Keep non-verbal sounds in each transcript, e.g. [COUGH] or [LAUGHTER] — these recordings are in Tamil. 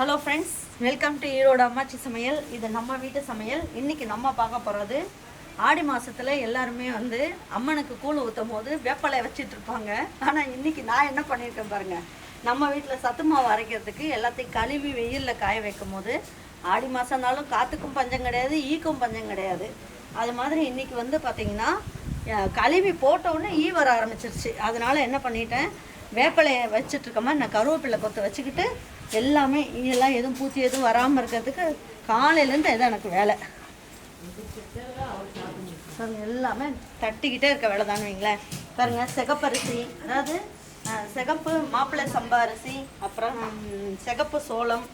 Hello friends welcome to Erode அம்மாச்சி சமையல் இது நம்ம வீட்டு சமையல். இன்றைக்கி நம்ம பார்க்க போகிறது ஆடி மாதத்தில் எல்லாருமே வந்து அம்மனுக்கு கூழ் ஊற்றும் போது வேப்பலை வச்சிட்ருப்பாங்க ஆனால் இன்றைக்கி நான் என்ன பண்ணியிருக்கேன் பாருங்கள் நம்ம வீட்டில் சத்து மாவு அரைக்கிறதுக்கு எல்லாத்தையும் கழுவி வெயிலில் காய வைக்கும் போது ஆடி மாதம்னாலும் காற்றுக்கும் பஞ்சம் கிடையாது ஈக்கும் பஞ்சம் கிடையாது. அது மாதிரி இன்றைக்கி வந்து பார்த்திங்கன்னா கழுவி போட்டவுடனே ஈ வர ஆரம்பிச்சிருச்சு. அதனால் என்ன பண்ணிட்டேன் வேப்பிலையை வச்சுட்டு இருக்க மாதிரி நான் கருவேப்பிலை கொத்து வச்சுக்கிட்டு எல்லாமே இதெல்லாம் எதுவும் பூச்சி எதுவும் வராமல் இருக்கிறதுக்கு காலையிலேருந்து இதான் எனக்கு வேலை. எல்லாமே தட்டிக்கிட்டே இருக்க வேலை தான் வைங்களேன். பாருங்க சிகப்பரிசி அதாவது சிகப்பு மாப்பிள்ளை சம்பா அரிசி அப்புறம் சிகப்பு சோளம்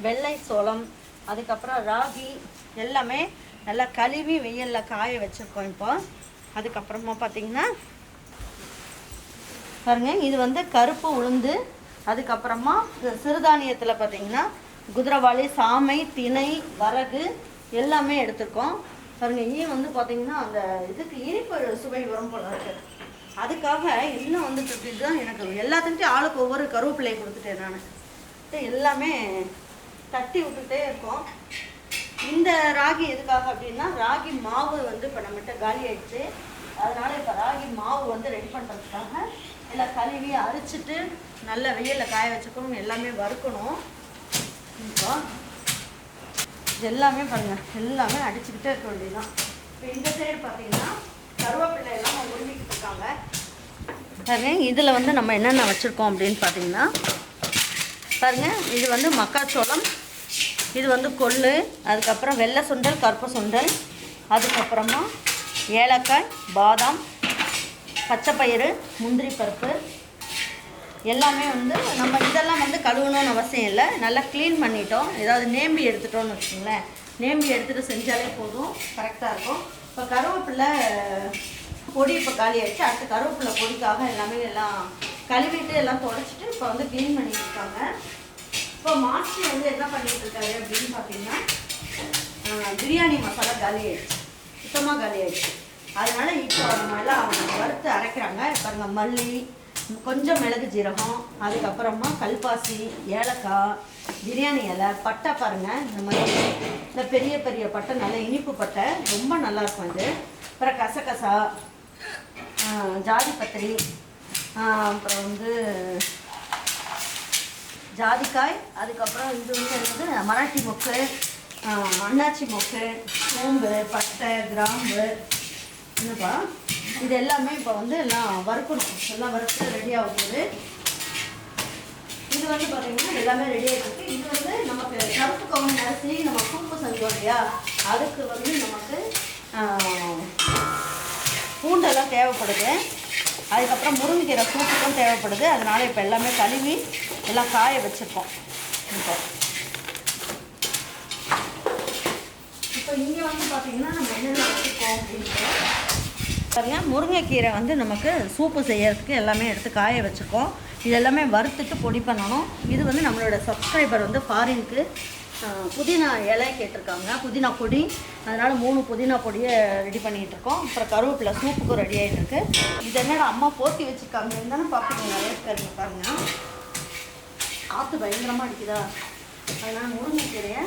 வெள்ளை சோளம் அதுக்கப்புறம் ராகி எல்லாமே நல்லா கழுவி வெயிலில் காய வச்சுருக்கோம் இப்போ. அதுக்கப்புறமா பார்த்தீங்கன்னா பாருங்க இது வந்து கருப்பு உளுந்து அதுக்கப்புறமா சிறுதானியத்தில் பார்த்தீங்கன்னா குதிரவாளி சாமை திணை வரகு எல்லாமே எடுத்திருக்கோம். பாருங்க ஈ வந்து பார்த்தீங்கன்னா அந்த இதுக்கு இனிப்பு சுவை வரும் போல இருக்கு. அதுக்காக இன்னும் வந்துட்டு இப்படி தான் எனக்கு எல்லாத்துக்கிட்டையும் ஆளுக்கு ஒவ்வொரு கருவேப்பிலையை கொடுத்துட்டேன் நான். எல்லாமே தட்டி விட்டுட்டே இருக்கோம். இந்த ராகி எதுக்காக அப்படின்னா ராகி மாவு வந்து இப்போ நம்மகிட்ட காலி ஆயிடுச்சு. அதனால இப்போ ராகி மாவு வந்து ரெடி பண்ணுறதுக்காக எல்லாம் கழுவி அரைச்சிட்டு நல்ல வெயிலில் காய வச்சுக்கணும். எல்லாமே வறுக்கணும். இப்போ இது எல்லாமே பாருங்கள் எல்லாமே அடிச்சுக்கிட்டே இருக்க வேண்டியதான் இப்போ இந்த சைடு பார்த்தீங்கன்னா கருவேப்பிலை எல்லாம் உருவிக்கிட்டு இருக்காங்க. பாருங்க இதில் வந்து நம்ம என்னென்ன வச்சுருக்கோம் அப்படின்னு பார்த்தீங்கன்னா பாருங்கள் இது வந்து மக்காச்சோளம் இது வந்து கொள்ளு அதுக்கப்புறம் வெள்ளை சுண்டல் கருப்பு சுண்டல் அதுக்கப்புறமா ஏலக்காய் பாதாம் பச்சை பயிறு முந்திரி பருப்பு. எல்லாமே வந்து நம்ம இதெல்லாம் வந்து கழுவணும்னு அவசியம் இல்லை. நல்லா க்ளீன் பண்ணிட்டோம். ஏதாவது நேம்பி எடுத்துட்டோம்னு வச்சுக்கோங்களேன். நேம்பி எடுத்துகிட்டு செஞ்சாலே போதும். கரெக்டாக இருக்கும். இப்போ கருவேப்பிலை பொடி இப்போ காலி ஆயிடுச்சு. அடுத்து கருவேப்பிலை பொடிக்காக எல்லாமே எல்லாம் கழுவிட்டு எல்லாம் தொடச்சிட்டு இப்போ வந்து க்ளீன் பண்ணிட்டு இருக்காங்க. இப்போ மாஸ்டர் வந்து என்ன பண்ணிட்டு இருக்காரு அப்படின்னு பார்த்தீங்கன்னா பிரியாணி மசாலா காலி ஆகிடுச்சு சுத்தமாக காலி ஆகிடுச்சு அதனால இப்போ நம்ம எல்லாம் வறுத்து அரைக்கிறாங்க. பாருங்க மல்லி கொஞ்சம் மிளகு ஜீரகம் அதுக்கப்புறமா கல்பாசி ஏலக்காய் பிரியாணி இலை பட்டை பாருங்கள் இந்த மாதிரி இந்த பெரிய பெரிய பட்டை நல்ல இனிப்பு பட்டை ரொம்ப நல்லாயிருக்கும் இது. அப்புறம் கசகசா ஜாதி பத்திரி அப்புறம் வந்து ஜாதிக்காய் அதுக்கப்புறம் இது வந்து என்னது? மராட்டி மொக்கு அண்ணாச்சி அன்னாச்சி மொக்கு சோம்பு பட்டை கிராம்பு என்னப்பா? இது எல்லாமே இப்போ வந்து எல்லாம் வறுக்கணும். எல்லாம் வறுத்து ரெடி ஆகும்போது இது வந்து பார்த்தீங்கன்னா எல்லாமே ரெடி ஆகிருக்கு இது வந்து நமக்கு கருப்பு கவுன் அரிசி நம்ம சூப்பு செஞ்சோம் இல்லையா? அதுக்கு வந்து நமக்கு பூண்டெல்லாம் தேவைப்படுது. அதுக்கப்புறம் முருங்கைக்கீரை சூப்புக்கும் தேவைப்படுது. அதனால் இப்போ எல்லாமே கழுவி எல்லாம் காய வச்சுருக்கோம். இப்போ இப்போ இங்கே வந்து பார்த்தீங்கன்னா நம்ம என்னென்ன வச்சுருக்கோம் அப்படின்ட்டு பாருங்க முருங்கைக்கீரை வந்து நமக்கு சூப்பு செய்யறதுக்கு எல்லாமே எடுத்து காய வச்சுருக்கோம் இது எல்லாமே வறுத்துட்டு பொடி பண்ணணும். இது வந்து நம்மளோட சப்ஸ்கிரைபர் வந்து ஃபாரினுக்கு புதினா இலை கேட்டிருக்காங்க. புதினா பொடி. அதனால் மூணு புதினா பொடியை ரெடி பண்ணிகிட்டு இருக்கோம். அப்புறம் கருவேப்பிலை சூப்புக்கும் ரெடி ஆகிட்டு இருக்கு. இது என்னடா அம்மா போத்தி வச்சுருக்காங்க. இருந்தாலும் பார்ப்பீங்க நிறைய பேருங்க பாருங்க. காற்று பயங்கரமாக அடிக்குதா? அதனால் முருங்கைக்கீரையை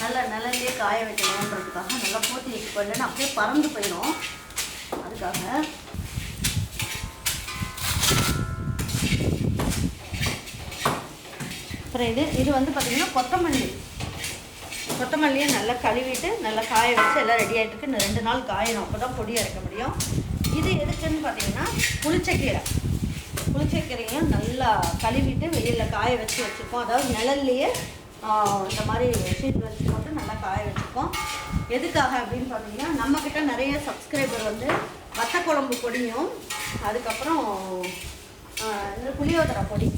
நல்ல நிலையிலே காய வைக்கணுன்றதுக்காக நல்லா போட்டி வைக்க இல்லைன்னா அப்படியே பறந்து போயிடும். அதுக்காக. அப்புறம் இது இது வந்து பார்த்திங்கன்னா கொத்தமல்லி. கொத்தமல்லியை நல்லா கழுவிட்டு நல்லா காய வச்சு எல்லாம் ரெடி ஆகிட்டு இன்னும் ரெண்டு நாள் காயணும். அப்போ தான் பொடி அரைக்க முடியும். இது எதுக்குன்னு பார்த்தீங்கன்னா புளிச்சக்கீரை. புளிச்சக்கீரையும் நல்லா கழுவிட்டு வெளியில் காய வச்சு வச்சுருக்கோம் அதாவது நிழல்லையே இந்த மாதிரி ஷீட் வச்சு போட்டு நல்லா காய வச்சுருக்கோம். எதுக்காக அப்படின்னு பார்த்தீங்கன்னா நம்மக்கிட்ட நிறைய சப்ஸ்கிரைபர் வந்து வத்த குழம்பு பொடியும் அதுக்கப்புறம் இந்த புளியோதரை பொடி.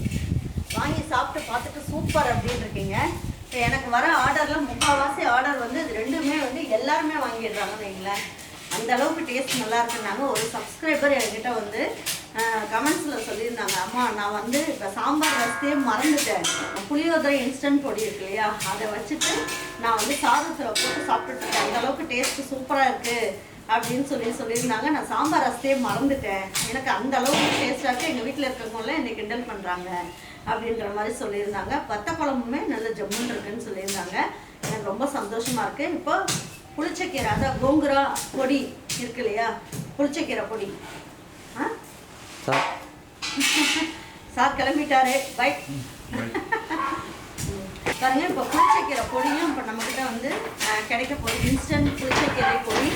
வாங்கி சாப்பிட்டு பார்த்துட்டு சூப்பர் அப்படின்னு இருக்கீங்க. இப்போ எனக்கு வர ஆர்டரில் முக்கால்வாசி ஆர்டர் வந்து இது ரெண்டுமே வந்து எல்லாருமே வாங்கிடுறாங்கன்னு வைங்களேன். அந்த அளவுக்கு டேஸ்ட் நல்லா இருக்குன்னாங்க ஒரு சப்ஸ்கிரைபர் என்கிட்ட வந்து கமெண்ட்ஸில் சொல்லியிருந்தாங்க. அம்மா நான் வந்து இப்போ சாம்பார் ரசத்தையே மறந்துட்டேன். புளியோதரை இன்ஸ்டன்ட் பொடி இருக்கு இல்லையா? அதை வச்சுட்டு நான் வந்து சாதத்தில் போட்டு சாப்பிட்டுட்டு அந்தளவுக்கு அந்த அளவுக்கு சூப்பராக இருக்குது அப்படின்னு சொல்லி சொல்லியிருந்தாங்க. நான் சாம்பார் ரசத்தையே மறந்துட்டேன். எனக்கு அந்த அளவுக்கு இருக்குது எங்கள் வீட்டில் இருக்கிறவங்களாம் என்னை கிண்டல் பண்ணுறாங்க அப்படின்ற மாதிரி சொல்லியிருந்தாங்க. வத்த குழம்புமே நல்ல ஜம்முன்னு இருக்குன்னு சொல்லியிருந்தாங்க. எனக்கு ரொம்ப சந்தோஷமாக இருக்குது இப்போ புளிச்சக்கீரை அதான் கோங்குரா பொடி இருக்கு இல்லையா? புளிச்சக்கீரை பொடி. ஆ? சார். சார் கிளம்பிட்டாரு. பை. பாருங்க இப்போ புளிச்சக்கீரை பொடியும் இப்போ நம்மக்கிட்ட வந்து கிடைக்க போகுது. இன்ஸ்டன்ட் புளிச்சக்கீரை பொடி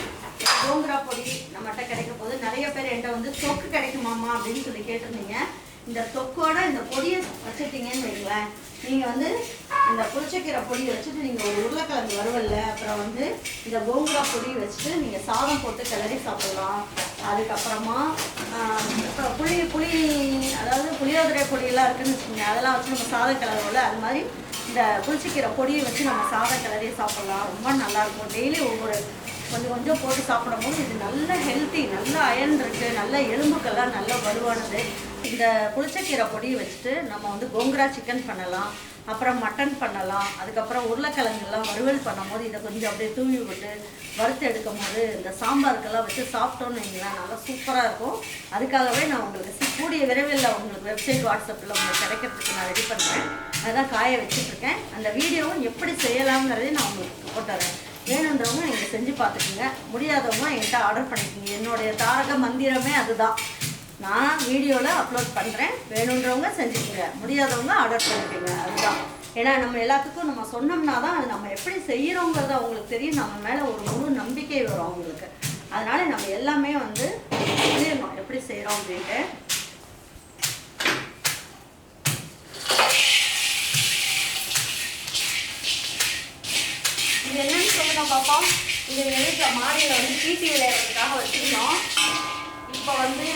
கோங்குரா பொடி நம்மகிட்ட கிடைக்க போகுது. நிறைய பேர் என்கிட்ட வந்து தொக்கு கிடைக்குமாம்மா? அப்படின்னு சொல்லி கேட்டிருந்தீங்க. இந்த தொக்கோட இந்த பொடியை வச்சுட்டீங்கன்னு வைங்களேன். நீங்கள் வந்து இந்த புளிச்சக்கீரை பொடி வச்சுட்டு நீங்கள் ஒரு உருளைக்கிழங்கு வறுவல்ல அப்புறம் வந்து இந்த கோங்குரா பொடி வச்சுட்டு நீங்கள் சாதம் போட்டு கிளறி சாப்பிடலாம். அதுக்கப்புறமா இப்போ புளி புளி அதாவது புளியோதரை பொடியெல்லாம் இருக்குன்னு வச்சுக்கோங்க. அதெல்லாம் வச்சு நம்ம சாதம் கிளறுவோம்ல அது மாதிரி இந்த புளிச்சக்கீரை பொடியை வச்சு நம்ம சாதம் கிளறி சாப்பிடலாம். ரொம்ப நல்லாயிருக்கும். டெய்லி ஒவ்வொரு கொஞ்சம் கொஞ்சம் போட்டு சாப்பிடும்போது இது நல்ல ஹெல்த்தி நல்ல அயன் இருக்குது நல்ல எலும்புக்கெல்லாம் நல்ல வலுவானது. இந்த புளிச்சக்கீரை பொடியை வச்சுட்டு நம்ம வந்து கோங்குரா சிக்கன் பண்ணலாம் அப்புறம் மட்டன் பண்ணலாம் அதுக்கப்புறம் உருளைக்கிழங்குலாம் வறுவல் பண்ணும்போது இதை கொஞ்சம் அப்படியே தூவி விட்டு வறுத்து எடுக்கும் போது இந்த சாம்பாருக்கெல்லாம் வச்சு சாப்பிட்டோன்னு வைங்களேன் நல்லா சூப்பராக இருக்கும். அதுக்காகவே நான் உங்களுக்கு கூடிய விரைவில் உங்களுக்கு வெப்சைட் வாட்ஸ்அப்பில் உங்களுக்கு கிடைக்கிறதுக்கு நான் ரெடி பண்ணுறேன். அதான் காய வச்சுட்ருக்கேன் அந்த வீடியோவும் எப்படி செய்யலாம்ங்கிறதையும் நான் உங்களுக்கு போட்டுறேன் வேணுன்றவங்க நீங்கள் செஞ்சு பார்த்துக்குங்க. முடியாதவங்க என்கிட்ட ஆர்டர் பண்ணிக்கோங்க. என்னுடைய தாரக மந்திரமே அதுதான். நான் வீடியோவில் அப்லோட் பண்ணுறேன் வேணுன்றவங்க செஞ்சுக்கோங்க. முடியாதவங்க ஆர்டர் பண்ணிக்கோங்க. அதுதான். ஏன்னா நம்ம எல்லாத்துக்கும் நம்ம சொன்னோம்னா தான் அது நம்ம எப்படி செய்கிறோங்கிறது அவங்களுக்கு தெரியும். நம்ம மேலே ஒரு முழு நம்பிக்கை வரும் அவங்களுக்கு. அதனால் நம்ம எல்லாமே வந்து சொல்லிடணும் எப்படி செய்கிறோம் அப்படின்ட்டு. இது என்னன்னு சொல்லுங்க பாப்பா இது எங்கள் வீட்டில் மாடியில் வந்து சீட்டி விளையாடுறதுக்காக வச்சுருந்தோம். இப்போ வந்து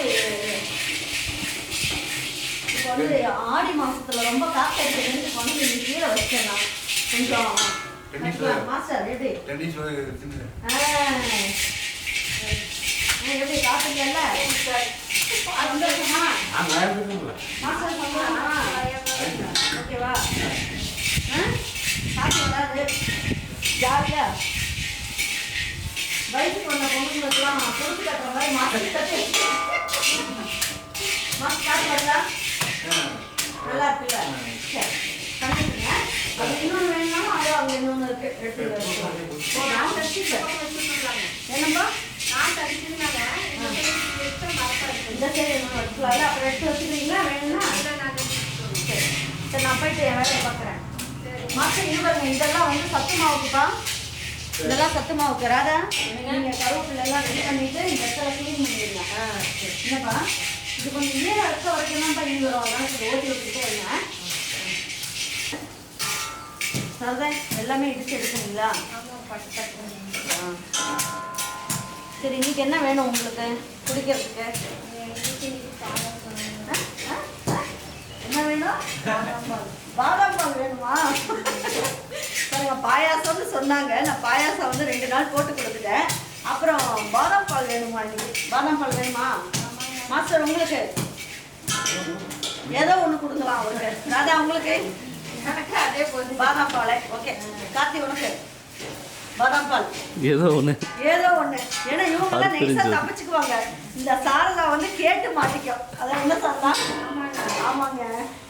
இப்போ வந்து ஆடி மாசத்துல ரொம்ப காத்தடிச்சதுன்னு இப்போ வந்து இது கீழே வச்சேன் நான் கொஞ்சம். மாஸ்டர் எப்படி எப்படி இருக்குங்களா மாஸ்டர் சந்தோஷமா? ஓகேவா? ஆ? காத்து வராது. ஜாலியா? வயசுக்கு வந்த பொண்ணுங்களுக்குலாம் பொறுத்து கட்டுற மாதிரி மாஸ்டர் கட்டு காத்து வருதா நல்லா இருக்குல்ல? பண்ணிட்டுங்க அது இன்னொன்று வேணும்னா அது அங்கே இன்னொன்று இருக்கு. எடுத்து நான் தச்சுப்பேன் என்னப்பா? இந்த சைடு இன்னொன்று வச்சுக்கலாம்ல அப்புறம் எடுத்து வச்சுக்கிறீங்களா? வேணும்னா? சரி. சரி நான் போயிட்டு என் வேலையை பார்க்குறேன். மாஸ்டர் இது பாருங்க. இதெல்லாம் வந்து சத்து மாவுக்குப்பா. இதெல்லாம் சத்து மாவுக்கு ராதா. நீங்க கருவேப்பிலை எல்லாம் ரெடி பண்ணிட்டு இந்த இடத்துல க்ளீன் பண்ணிடுங்க. என்னப்பா? இது கொஞ்சம் ஈரம் அடுத்த வரைக்கும் தான் பண்ணி வரும். அதான் சரி ஓட்டி விட்டுட்டே இருங்க. சரிதான் எல்லாமே இடிச்சு எடுக்கணுங்களா ஆ. சரி இன்னைக்கு என்ன வேணும் உங்களுக்கு? குடிக்கிறதுக்கு? ஆ? என்ன வேணும்? பாதாம் பால் வேணுமா? [LAUGHS] பாருங்க பாயாசம்னு சொன்னாங்க. நான் பாயாசம் வந்து ரெண்டு நாள் போட்டு கொடுத்துட்டேன். அப்புறம் பாதாம் பால் வேணுமா இன்னைக்கு? பாதாம் பால் வேணுமா? மாஸ்டர் உங்களுக்கு? ஏதோ ஒன்று கொடுக்கலாம் அவருக்கு. ராதா உங்களுக்கு? அதே போதும். பாதாம் பால் ஓகே. கார்த்தி உனக்கு? பாதாம் பால். ஏதோ ஒன்று ஏதோ ஒண்ணு. ஏன்னா இவங்க அது நெக்ஸ்டா தெரிஞ்சது. தப்பிச்சுக்குவாங்க. இந்த சாரதா வந்து கேட்டு மாட்டிக்கும். அதான் என்ன சாரதா? ஆமாங்க.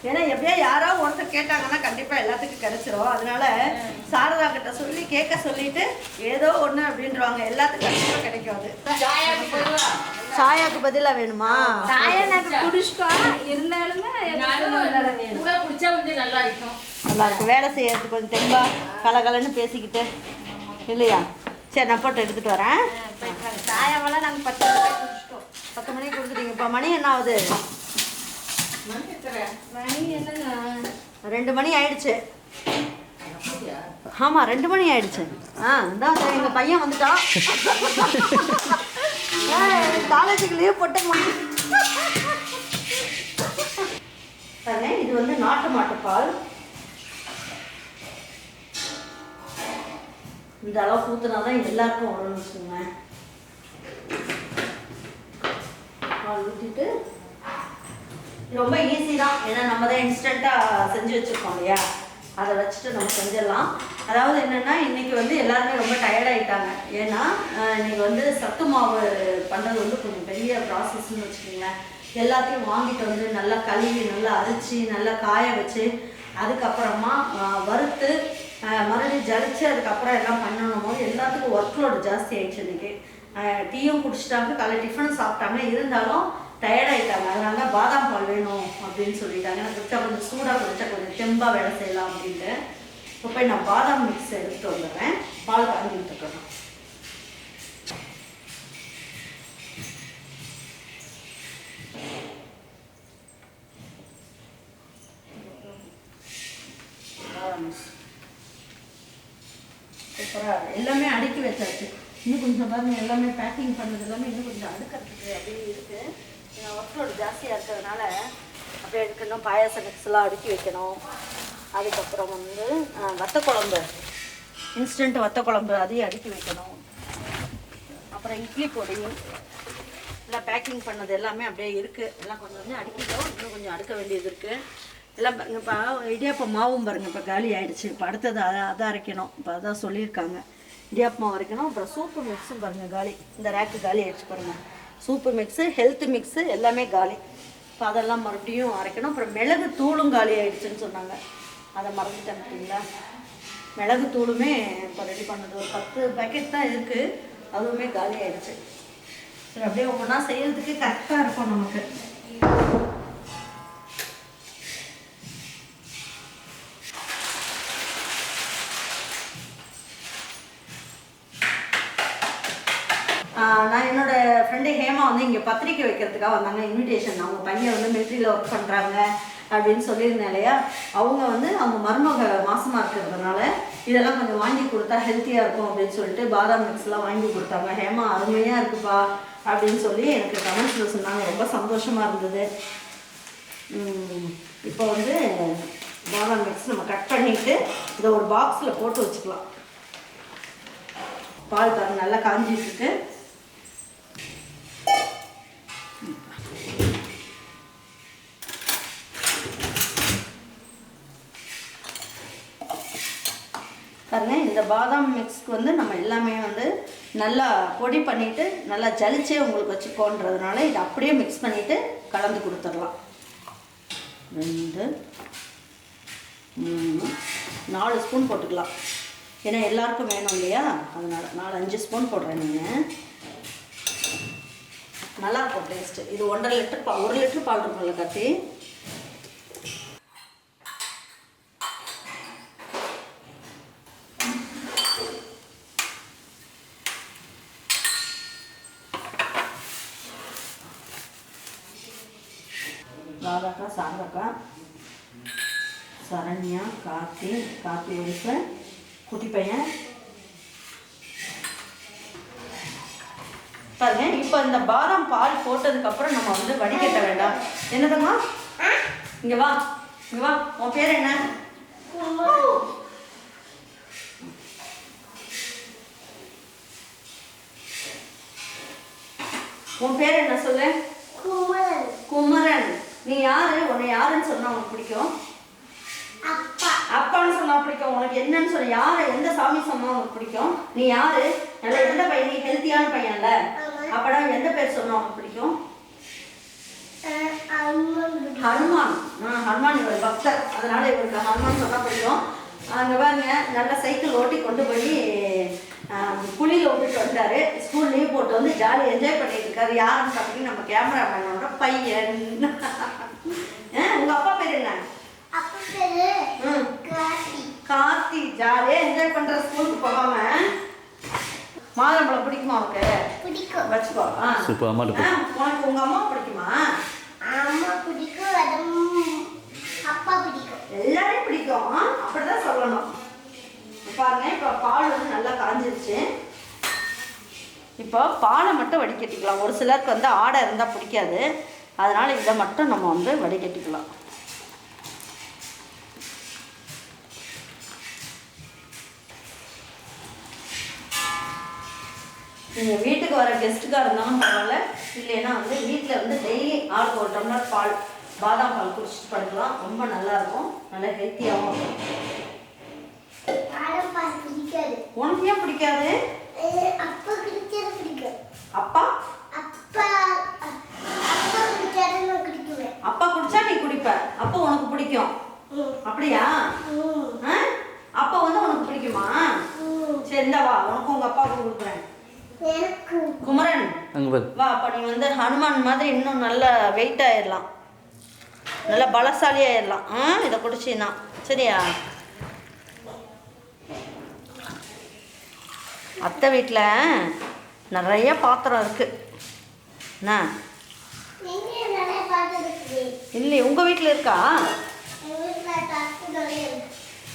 ஏன்னா எப்படியா யாரோ ஒருத்தர் கேட்டாங்கன்னா கண்டிப்பா எல்லாத்துக்கும் கிடைச்சிரும். அதனால சாரதா கிட்ட சொல்லி கேட்க சொல்லிட்டு ஏதோ ஒண்ணு அப்படின்றவாங்க எல்லாத்துக்கும் கண்டிப்பா கிடைக்கும் அது. சாயாக்கு பதிலா? வேணுமா? சாயா நாங்க குடிச்சிட்டோம் இருந்தாலுமே எனக்கு குடிச்சா வந்து நல்லா இருக்கும். நல்லா இருக்கு. வேலை செய்யறதுக்கு கொஞ்சம் தெம்பா கலகலன்னு பேசிக்கிட்டு. இல்லையா? சரி நான் போட்டு எடுத்துட்டு வரேன். சாயாவெல்லாம் நாங்க பத்து குடிச்சிட்டோம். பத்து மணிக்கு கொடுத்துட்டீங்க இப்போ மணி என்ன ஆகுது? ரெண்டு மணி ஆயிடுச்சு. ஆமா ரெண்டு மணி ஆயிடுச்சு. ஆ இதான் எங்க பையன் வந்துட்டான் காலேஜுக்கு லீவ் போட்ட மணி பாருங்க, இது வந்து நாட்டு மாட்டுப்பால் இந்த அளவு ஊத்துனா தான் எல்லாருக்கும் வரும்னு வச்சுக்கோங்க பால் ஊற்றிட்டு ரொம்ப ஈஸி தான். ஏன்னா நம்ம தான் இன்ஸ்டண்ட்டாக செஞ்சு வச்சுருக்கோம் இல்லையா? அதை வச்சுட்டு நம்ம செஞ்சிடலாம். அதாவது என்னென்னா இன்றைக்கி வந்து எல்லாருமே ரொம்ப tired ஏன்னா நீங்கள் வந்து சத்து மாவு பண்ணுறது வந்து கொஞ்சம் பெரிய ப்ராசஸ்ன்னு வச்சுக்கோங்களேன். எல்லாத்தையும் வாங்கிட்டு வந்து நல்லா கழுவி நல்லா அரிச்சு நல்லா காய வச்சு அதுக்கப்புறமா வறுத்து மறுபடியும் ஜலிச்சு அதுக்கப்புறம் எல்லாம் பண்ணணும் போது எல்லாத்துக்கும் ஒர்க் லோடு ஜாஸ்தி ஆயிடுச்சு இன்றைக்கி டீயும் குடிச்சிட்டாங்க காலை டிஃபனும் சாப்பிட்டாங்க. இருந்தாலும் டயர்ட் ஆயிட்டாங்க. அதனால தான் பாதாம் பால் வேணும் அப்படின்னு சொல்லிட்டாங்க. நான் குடிச்சா கொஞ்சம் சூடாக குடிச்சா கொஞ்சம் தெம்பாக வேலை செய்யலாம் அப்படின்ட்டு. இப்போ போய் நான் பாதாம் மிக்ஸ் எடுத்து வந்துடுறேன். பால் கலந்து இருக்கணும் சூப்பராக எல்லாமே அடுக்கி வச்சாச்சு. இன்னும் கொஞ்சம் பாருங்க எல்லாமே பேக்கிங் பண்ணது எல்லாமே இன்னும் கொஞ்சம் அடுக்கிறதுக்கு அப்படியே ஒர்க் ஒர்க்லோடு ஜாஸ்தியாக இருக்கிறதுனால அப்படியே எடுக்கணும் பாயாச மிக்ஸ்லாம் அடுக்கி வைக்கணும். அதுக்கப்புறம் வந்து வத்த குழம்பு இன்ஸ்டன்ட் வத்த குழம்பு அதையும் அடுக்கி வைக்கணும். அப்புறம் இட்லி பொடி. எல்லாம் பேக்கிங் பண்ணது எல்லாமே அப்படியே இருக்குது எல்லாம் கொஞ்சம் கொஞ்சம் அடுக்கிட்டோம். இன்னும் கொஞ்சம் அடுக்க வேண்டியது இருக்குது எல்லாம் பாருங்க இப்போ இடியாப்பம் மாவும் பாருங்கள் இப்போ காலி ஆகிடுச்சு இப்போ அடுத்தது அதை அதை அரைக்கணும். இப்போ அதான் சொல்லியிருக்காங்க. இடியாப்பம் அரைக்கணும். அப்புறம் சூப்பு மிக்ஸும் பாருங்கள் காலி. இந்த ரேக்கு காலி ஆகிடுச்சு பாருங்கள் சூப்பு மிக்ஸு ஹெல்த் மிக்ஸு எல்லாமே காலி. இப்போ அதெல்லாம் மறுபடியும் அரைக்கணும். அப்புறம் மிளகு தூளும் காலி ஆயிடுச்சுன்னு சொன்னாங்க. அதை மறந்துட்டேன் பார்த்தீங்களா? மிளகு தூளுமே இப்போ ரெடி பண்ணது. ஒரு பத்து பேக்கெட் தான் இருக்குது அதுவுமே காலி ஆயிடுச்சு. சரி அப்படியே ஒவ்வொன்றா செய்கிறதுக்கு கரெக்டாக இருக்கும் நமக்கு. பத்திரிக்கை வைக்கிறதுக்காக வந்தாங்க இன்விடேஷன் அவங்க பையன் வந்து மிலிட்ரியில் ஒர்க் பண்ணுறாங்க அப்படின்னு சொல்லியிருந்தேன் இல்லையா? அவங்க வந்து அவங்க மருமக மாசமாக இருக்கிறதுனால இதெல்லாம் கொஞ்சம் வாங்கி கொடுத்தா ஹெல்த்தியாக இருக்கும் அப்படின்னு சொல்லிட்டு பாதாம் மிக்ஸ்லாம் வாங்கி கொடுத்தாங்க. ஹேமா அருமையாக இருக்குப்பா அப்படின்னு சொல்லி எனக்கு கமெண்ட்ஸில் சொன்னாங்க. ரொம்ப சந்தோஷமாக இருந்தது. இப்போ வந்து பாதாம் மிக்ஸ் நம்ம கட் பண்ணிட்டு இதை ஒரு பாக்ஸில் போட்டு வச்சுக்கலாம். பால் பாருங்க நல்லா காஞ்சிட்டு பாருங்க இந்த பாதாம் மிக்ஸ்க்கு வந்து நம்ம எல்லாமே வந்து நல்லா பொடி பண்ணிட்டு நல்லா ஜலிச்சே உங்களுக்கு வச்சுக்கோன்றதுனால இதை அப்படியே மிக்ஸ் பண்ணிட்டு கலந்து கொடுத்துடலாம். ரெண்டு மூணு நாலு ஸ்பூன் போட்டுக்கலாம். ஏன்னா எல்லாருக்கும் வேணும் இல்லையா? அதனால் நாலு அஞ்சு ஸ்பூன் போடுறேன் நீங்கள் நல்லாயிருக்கும் டேஸ்ட்டு இது ஒன்றரை லிட்டர் பா ஒரு லிட்டர் பால் இருக்கும்ல கத்தி சாரதாக்கா சரண்யா கார்த்தி கார்த்தி ஒருத்த குட்டி பையன். பாருங்க இப்போ இந்த பாதாம் பால் போட்டதுக்கு அப்புறம் நம்ம வந்து வடிகட்ட வேண்டாம். என்னதும்மா? இங்க வா இங்க வா. உன் பேர் என்ன? உன் பேர் என்ன சொல்லு? குமரன். நீ யாரு? உன்னை யாருன்னு சொன்னா உனக்கு பிடிக்கும்? அப்பான்னு சொன்னா பிடிக்கும். உனக்கு என்னன்னு சொல்லி யாரு? எந்த சாமி சொன்னா உனக்கு பிடிக்கும்? நீ யாரு? நல்ல எந்த பையன்? நீ ஹெல்த்தியான பையன்ல. அப்படா எந்த பேர் சொன்னா உனக்கு பிடிக்கும்? ஹனுமான். ஹனுமான் இவர் பக்தர். அதனால இவருக்கு ஹனுமான் சொன்னா பிடிக்கும். அங்க பாருங்க நல்ல சைக்கிள் ஓட்டி கொண்டு போய் குளியில் விட்டுட்டு வந்தாரு. ஸ்கூல் லீவ் போட்டு வந்து ஜாலியாக என்ஜாய் பண்ணிட்டு இருக்காரு. யாருன்னு பார்த்தீங்கன்னா நம்ம கேமராமேனோட பையன். ஆ, உங்க அப்பா பேர் என்ன? ம். கார்த்தி. ஜாலியாக என்ஜாய் பண்ற ஸ்கூலுக்கு போகாம மாதுளம்பழம் பிடிக்குமா உனக்கு? வச்சுக்கோ. ஆ. சூப்பர், அம்மாட்ட ஆ, உனக்கு உங்க அம்மா பிடிக்குமா? எல்லாரையும் பிடிக்கும் ஆ? அப்படிதான் சொல்லணும் பாருங்க இப்போ பால் வந்து நல்லா காஞ்சிருச்சு. இப்போ பாலை மட்டும் வடிகட்டிக்கலாம். ஒரு சிலருக்கு வந்து ஆடை இருந்தால் பிடிக்காது. அதனால் இதை மட்டும் நம்ம வந்து வடிகட்டிக்கலாம். நீங்கள் வீட்டுக்கு வர கெஸ்ட்டுக்காக இருந்தாலும் பரவாயில்ல. இல்லைன்னா வந்து வீட்டில் வந்து டெய்லி ஆளுக்கு ஒரு டம்ளர் பால் பாதாம் பால் குடிச்சிட்டு படுக்கலாம். ரொம்ப நல்லாயிருக்கும் நல்லா ஹெல்த்தியாகவும் இருக்கும். உனக்கு ஏன் பிடிக்காது? அப்பா அப்பா? குடிச்சா நீ குடிப்ப. அப்போ உனக்கு பிடிக்கும். அப்படியா? அப்பா வந்து உனக்கு பிடிக்குமா? சரி இந்த வா உனக்கு உங்க அப்பாவுக்கு கொடுக்குறேன். குமரன் வா அப்ப நீ வந்து ஹனுமான் மாதிரி இன்னும் நல்லா வெயிட் ஆயிடலாம் நல்லா பலசாலி ஆயிடலாம் ஆ இதை குடிச்சின்னா சரியா? அத்தை வீட்டில் நிறைய பாத்திரம் இருக்குது என்ன? இல்லை உங்கள் வீட்டில் இருக்கா?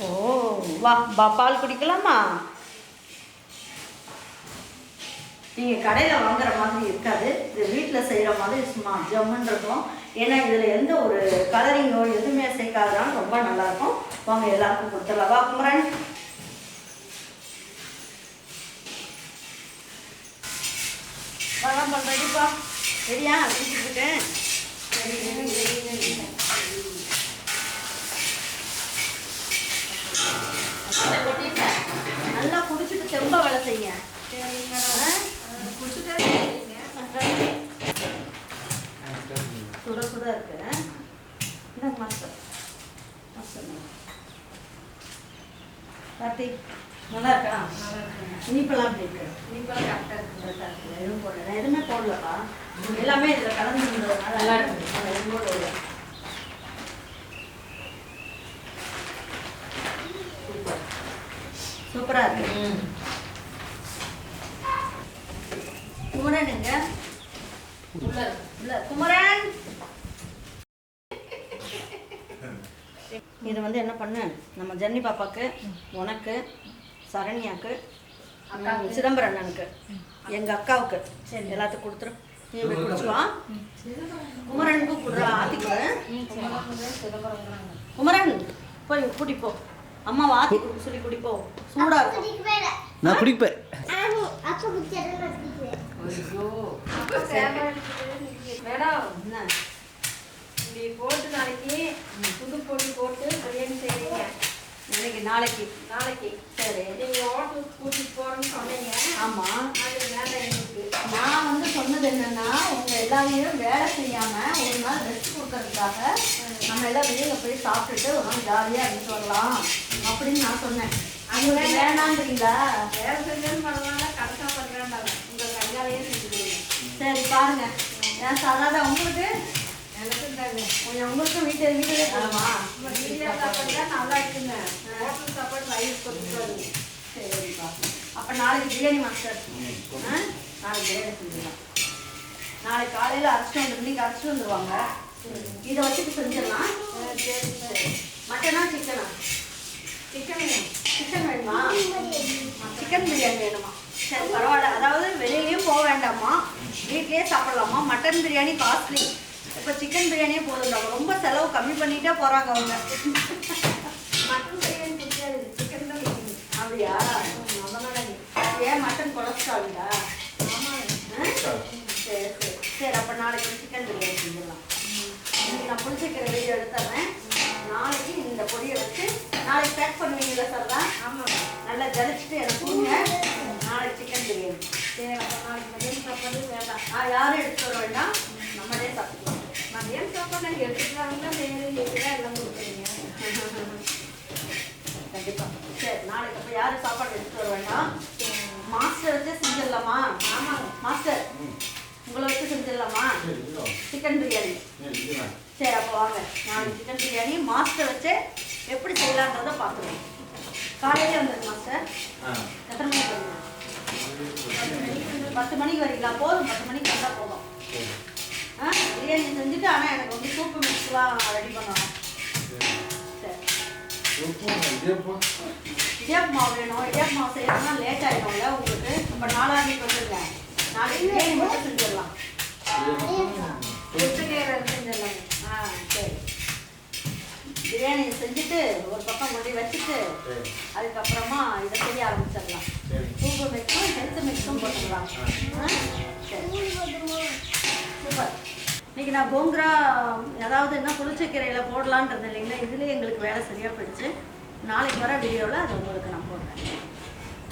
ஓ வா பா பால் குடிக்கலாமா? நீங்கள் கடையில் வாங்குற மாதிரி இருக்காது. இது வீட்டில் செய்கிற மாதிரி சும்மா ஜம்முன்னு இருக்கும். ஏன்னா இதில் எந்த ஒரு கலரிங்கோ எதுவுமே சேர்க்காதான் ரொம்ப நல்லாயிருக்கும் வாங்க எல்லாருக்கும் கொடுத்துடலாம். வா குமரன். அதெல்லாம் பண்ணுறதுப்பா சரியா வீட்டுக்கு இருக்கேன் நல்லா குடிச்சிட்டு தெம்ப வேலை செய்ய ஆ? சுட சுட இருக்கு என்ன மாஸ்டர் மாஸ்டர் கார்த்தி நல்லா இருக்கா இனிப்பெல்லாம் எப்படி இருக்கு இனிப்பெல்லாம் கரெக்டாக இருக்கு கரெக்டாக இருக்கு எதுவும் போடல. எதுவுமே போடலப்பா. எல்லாமே இதில் கலந்துருந்ததுனால நல்லா இருக்கு. எதுவும் போடல. சூப்பர் சூப்பராக இருக்கு குமரன் எங்க உள்ள. குமரன்! [LAUGHS] இது வந்து என்ன பண்ணு? நம்ம ஜன்னி பாப்பாக்கு உனக்கு சரண்யாக்கு சிதம்பரம் அண்ணனுக்கு. எங்க அக்காவுக்கு. எல்லாத்துக்கும் கொடுத்துரும். நீ போய் குடிச்சுவா? குமரனுக்கு கொடுறா ஆத்திக்கு குமரன் போய் கூட்டி போ அம்மா ஆத்தி கொடுக்க சொல்லி குடிப்போ. சூடா இருக்கும். நான் குடிப்பேன். மேடம் என்ன? இப்படி போட்டு நாளைக்கு புது பொடி போட்டு பிரியாணி செய்றீங்க. இன்னைக்கு நாளைக்கு. நாளைக்கு. சரி. நீங்க ஹோட்டலுக்கு கூட்டிட்டு போறேன்னு சொன்னீங்க. ஆமா. அது வேண்டாம் எங்களுக்கு. நான் வந்து சொன்னது என்னன்னா உங்க எல்லாரையும் வேலை செய்யாம ஒரு நாள் ரெஸ்ட் கொடுக்கறதுக்காக நம்ம எல்லாம் வெளியில போய் சாப்பிட்டுட்டு ஒரு நாள் ஜாலியா இருந்துட்டு வரலாம் அப்படின்னு நான் சொன்னேன். அது வேணான்றீங்களா? வேலை செஞ்சேன்னு பரவாயில்ல கடைசா பண்ணுறாண்டாங்க உங்க கையாலேயே செஞ்சுருவீங்க சரி பாருங்க. ஏன் சாதாரண உங்களுக்கு எனக்கு உங்களுக்கும் வீட்டு வீட்டிலே போகலாமா வீட்டில் சாப்பாடு தான் நல்லா இருக்குங்க ஹோட்டல் சாப்பாடு வயிறு கொடுத்துருவாங்க சரிப்பா அப்போ நாளைக்கு பிரியாணி மாஸ்டர் ஆ? நாளைக்கு பிரியாணி செஞ்சிடலாம். நாளைக்கு காலையில் அரைச்சிட்டு வந்து இன்னைக்கு அரைச்சிட்டு வந்துருவாங்க. இதை வச்சுட்டு செஞ்சிடலாம். சரி மட்டனா சிக்கனா சிக்கன் சிக்கன் வேணுமா? சிக்கன் பிரியாணி வேணுமா? சரி பரவாயில்ல. அதாவது வெளியிலயும் போக வேண்டாமா வீட்லயே சாப்பிடலாமா? மட்டன் பிரியாணி காஸ்ட்லி இப்போ சிக்கன் பிரியாணியே போதும் ரொம்ப செலவு கம்மி பண்ணிட்டே போறாங்க அவங்க. மட்டன் பிரியாணி பிடிக்காது. சிக்கன் தான் அப்படியா? ஏன் மட்டன் கொலஸ்ட்ரால்டா? சரி சரி. சரி அப்போ நாளைக்கு சிக்கன் பிரியாணி செஞ்சிடலாம். இன்னைக்கு நான் புளிச்சிக்கிற வீடியோ எடுத்துறேன். நாளைக்கு இந்த பொடியை வச்சு நாளைக்கு பேக் பண்ணுவீங்களா சார் தான்? ஆமாங்க. நல்லா ஜலிச்சுட்டு எனக்கு கொடுங்க. நாளைக்கு சிக்கன் பிரியாணி. சரி அப்போ நாளைக்கு மதியம் சாப்பாடு வேண்டாம். யாரும் எடுத்துட்டு வர வேண்டாம். நம்மளே சாப்பிட்டுக்கலாம். மதியம் சாப்பாடு நாங்கள் எடுத்துக்கலாம்னா வேறு எதுலாம் எல்லாம் கொடுக்குறீங்க கண்டிப்பாக சரி நாளைக்கு அப்போ யாரும் சாப்பாடு எடுத்துட்டு வர வேண்டாம் மாஸ்டர் வச்சு செஞ்சிடலாமா ஆமாம் மாஸ்டர் உங்களை வச்சு செஞ்சிடலாமா சிக்கன் பிரியாணி சரி அப்போ வாங்க நாளைக்கு சிக்கன் பிரியாணி மாஸ்டர் வச்சு எப்படி செய்யலான்றதை பார்த்துருவோம் காலையிலே வந்துருக்கு மாஸ்டர் எத்தனை மணிக்கு வருவீங்க பத்து மணிக்கு வரீங்களா போதும் பத்து மணிக்கு வந்தால் போதும் பிரியாணி செஞ்சுட்டு ஆனால் எனக்கு வந்து சூப்பு மிக்ஸ்லாம் ரெடி பண்ணணும். சரி. இடியாப்பு மாவு வேணும். இடியாப்பு மாவு செய்யணும்னா லேட் ஆகிடும்ல உங்களுக்கு. இப்போ நாலாந்தேதி வந்துருங்க நாளைக்கு பிரியாணி மட்டும் செஞ்சிடலாம். கொத்துக்கீரை செஞ்சிடலாங்க ஆ சரி. பிரியாணி செஞ்சுட்டு ஒரு பக்கம் கொண்டு வச்சுட்டு அதுக்கப்புறமா இதை செய்ய ஆரம்பிச்சிடலாம். சூப்பு மிக்ஸும் ஹெல்த் மிக்ஸும்? சரி சூப்பர் இன்னைக்கு நான் கோங்கரா அதாவது என்ன புளிச்சக்கீரையில் போடலான்றது இல்லைங்களா? இதுலேயே எங்களுக்கு வேலை சரியாக போயிடுச்சு. நாளைக்கு வர வீடியோவில் அது உங்களுக்கு நான் போடுறேன்.